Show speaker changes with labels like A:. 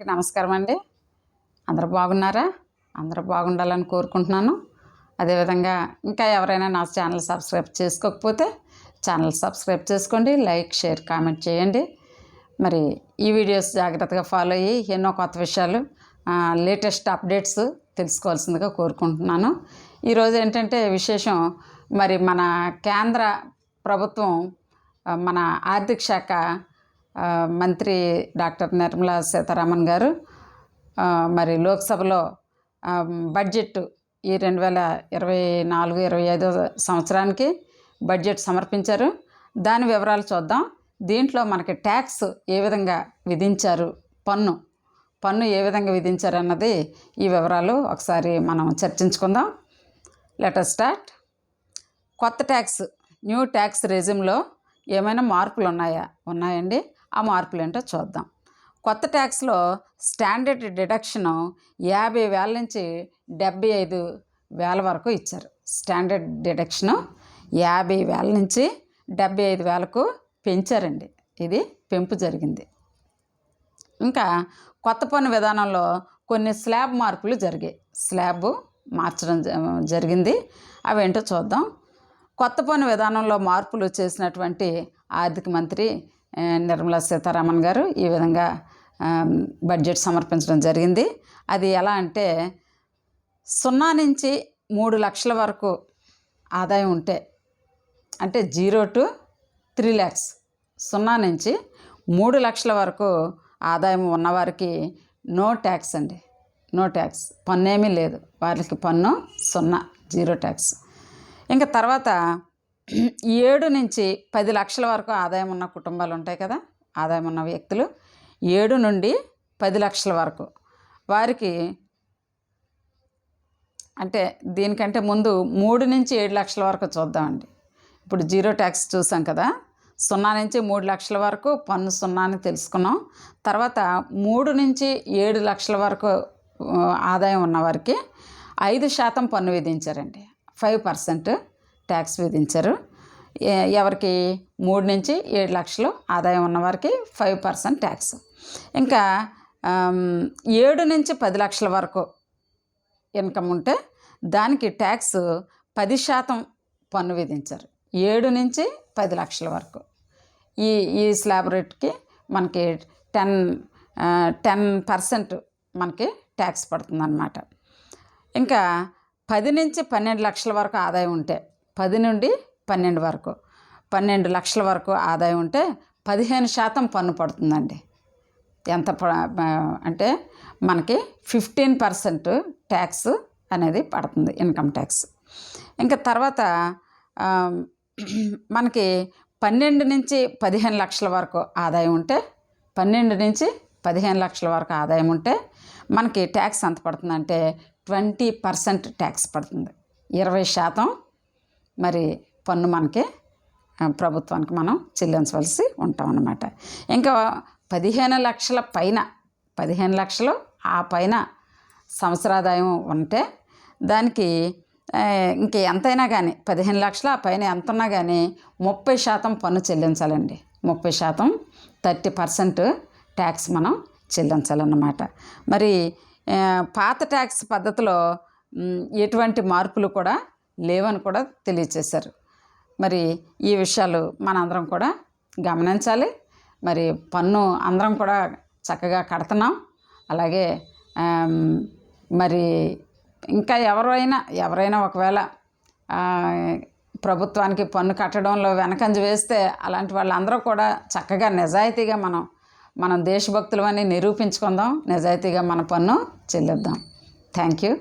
A: అందరికీ నమస్కారం అండి. అందరూ బాగున్నారా? అందరూ బాగుండాలని కోరుకుంటున్నాను. అదేవిధంగా ఇంకా ఎవరైనా నా ఛానల్ సబ్స్క్రైబ్ చేసుకోకపోతే ఛానల్ సబ్స్క్రైబ్ చేసుకోండి లైక్ షేర్ కామెంట్ చేయండి. మరి ఈ వీడియోస్ జాగ్రత్తగా ఫాలో అయ్యి ఎన్నో కొత్త విషయాలు లేటెస్ట్ అప్డేట్స్ తెలుసుకోవాల్సిందిగా కోరుకుంటున్నాను. ఈరోజు ఏంటంటే విశేషం మరి మన కేంద్ర ప్రభుత్వం మన ఆర్థిక శాఖ మంత్రి డాక్టర్ నిర్మలా సీతారామన్ గారు మరి లోక్సభలో బడ్జెట్ ఈ రెండు వేల ఇరవై నాలుగు ఇరవై ఐదో సంవత్సరానికి బడ్జెట్ సమర్పించారు. దాని వివరాలు చూద్దాం. దీంట్లో మనకి ట్యాక్స్ ఏ విధంగా విధించారు పన్ను పన్ను ఏ విధంగా విధించారు అన్నది ఈ వివరాలు ఒకసారి మనం చర్చించుకుందాం. లెటర్ స్టార్ట్ కొత్త ట్యాక్స్ న్యూ ట్యాక్స్ రెజ్యూమ్లో ఏమైనా మార్పులు ఉన్నాయా? ఉన్నాయండి. ఆ మార్పులు ఏంటో చూద్దాం. కొత్త ట్యాక్స్లో స్టాండర్డ్ డిడక్షన్ యాభై వేల నుంచి డెబ్బై ఐదు వేల వరకు ఇచ్చారు. స్టాండర్డ్ డిడక్షన్ యాభై వేల నుంచి డెబ్బై ఐదు వేలకు పెంచారండి. ఇది పెంపు జరిగింది. ఇంకా కొత్త పన్ను విధానంలో కొన్ని స్లాబ్ మార్పులు జరిగాయి. స్లాబ్ మార్చడం జ- జరిగింది. అవేంటో చూద్దాం. కొత్త పన్ను విధానంలో మార్పులు చేసినటువంటి ఆర్థిక మంత్రి నిర్మలా సీతారామన్ గారు ఈ విధంగా బడ్జెట్ సమర్పించడం జరిగింది. అది ఎలా అంటే సున్నా నుంచి మూడు లక్షల వరకు ఆదాయం ఉంటే అంటే జీరో టు త్రీ ల్యాక్స్ సున్నా నుంచి మూడు లక్షల వరకు ఆదాయం ఉన్నవారికి నో ట్యాక్స్ అండి. No tax. పన్ను ఏమీ లేదు. వారికి పన్ను సున్నా జీరో ట్యాక్స్. ఇంకా తర్వాత ఏడు నుంచి పది లక్షల వరకు ఆదాయం ఉన్న కుటుంబాలు ఉంటాయి కదా ఆదాయం ఉన్న వ్యక్తులు ఏడు నుండి పది లక్షల వరకు. వారికి అంటే దీనికంటే ముందు మూడు నుంచి ఏడు లక్షల వరకు చూద్దామండి. ఇప్పుడు జీరో ట్యాక్స్ చూసాం కదా సున్నా నుంచి మూడు లక్షల వరకు పన్ను సున్నా అని తెలుసుకున్నాం. తర్వాత మూడు నుంచి ఏడు లక్షల వరకు ఆదాయం ఉన్నవారికి ఐదు శాతం పన్ను విధించారండి. ఫైవ్ పర్సెంట్ ట్యాక్స్ విధించారు. ఎవరికి మూడు నుంచి ఏడు లక్షలు ఆదాయం ఉన్నవారికి ఫైవ్ పర్సెంట్ ట్యాక్స్. ఇంకా ఏడు నుంచి పది లక్షల వరకు ఇన్కమ్ ఉంటే దానికి ట్యాక్స్ పది శాతం పన్ను విధించారు. ఏడు నుంచి పది లక్షల వరకు. ఈ ఈ స్లాబ్ రేట్కి మనకి టెన్ టెన్ పర్సెంట్ మనకి ట్యాక్స్ పడుతుందన్నమాట. ఇంకా పది నుంచి పన్నెండు లక్షల వరకు ఆదాయం ఉంటే పది నుండి పన్నెండు వరకు. పన్నెండు లక్షల వరకు ఆదాయం ఉంటే పదిహేను శాతం పన్ను పడుతుందండి. ఎంత ప- అంటే మనకి ఫిఫ్టీన్ పర్సెంట్ ట్యాక్స్ అనేది పడుతుంది ఇన్కమ్ ట్యాక్స్. ఇంకా తర్వాత మనకి పన్నెండు నుంచి పదిహేను లక్షల వరకు ఆదాయం ఉంటే పన్నెండు నుంచి పదిహేను లక్షల వరకు ఆదాయం ఉంటే మనకి ట్యాక్స్ ఎంత పడుతుందంటే ట్వంటీ పర్సెంట్ ట్యాక్స్ పడుతుంది. ఇరవై శాతం మరి పన్ను మనకి ప్రభుత్వానికి మనం చెల్లించవలసి ఉంటాం అన్నమాట ఇంకా పదిహేను లక్షల పైన పదిహేను లక్షలు ఆ పైన సంవత్సరాదాయం ఉంటే దానికి ఇంక ఎంతైనా కానీ పదిహేను లక్షల ఆ పైన ఎంత ఉన్నా కానీ ముప్పై శాతం పన్ను చెల్లించాలండి. ముప్పై శాతం థర్టీ పర్సెంట్ ట్యాక్స్ మనం చెల్లించాలన్నమాట. మరి పాత ట్యాక్స్ పద్ధతిలో ఎటువంటి మార్పులు కూడా లేవని కూడా తెలియచేశారు. మరి ఈ విషయాలు మనందరం కూడా గమనించాలి. మరి పన్ను అందరం కూడా చక్కగా కడుతున్నాం. అలాగే మరి ఇంకా ఎవరైనా ఎవరైనా ఒకవేళ ప్రభుత్వానికి పన్ను కట్టడంలో వెనకంజ వేస్తే అలాంటి వాళ్ళందరూ కూడా చక్కగా నిజాయితీగా మనం మనం దేశభక్తులమని నిరూపించుకుందాం. నిజాయితీగా మన పన్ను చెల్లిద్దాం. Thank you.